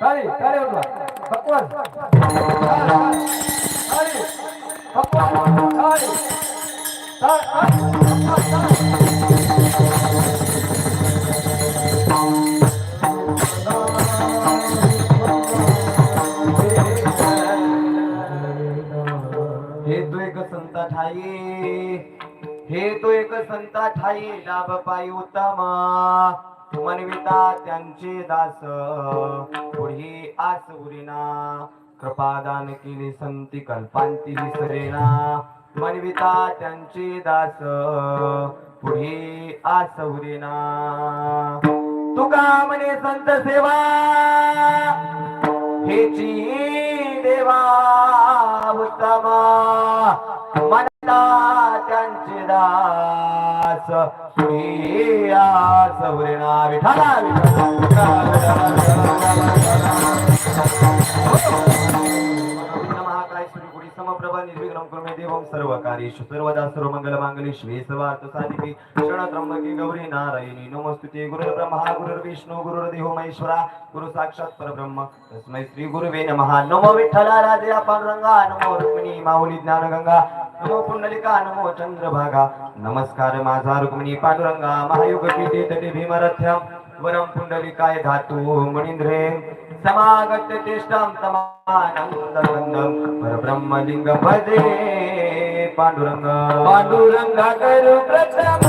काळी काळी होता भगवान काळी भगवान काळी हे तो एक संता ठाई. हे तो एक संता ठाई. लाभ पायी उत्तमा मनविता त्यांचे दास पुढी आस उरिना. कृपादान केली संती कल्पांती विसरेना. मनविता त्यांचे दास पुढे आस उरिना. तुका म्हणे संत सेवा हेची देवा उत्तमा. मनता त्यांचे दास प्रिया सौरेना विठाला महाकाय श्री गुडी समप्रभा निर्विघ्नं कुर्मे देवं सर्वदा गौरी नारायणी नमस्तुते गुरुर् ब्रह्मा गुरुर्विष्णू महेश्वरा गुरु साक्षात परब्रह्म. तस्मै श्री गुरुवे नमः. नमो विठ्ठला राजे पांडुरंगा नमो रुक्मिणी माऊली ज्ञानगंगा नमो पुंडलिका नमो चंद्रभागा। नमस्कार माझा रुक्मिणी पांडुरंगा महायुग पीठे तटे भीमरथ्यम वरम पुंडलिकाय धातु मणींद्रे समागत्य चेष्टां समानन्दं परब्रह्मलिंग भजे पांडुरंग। पांडुरंगा करू प्रथम।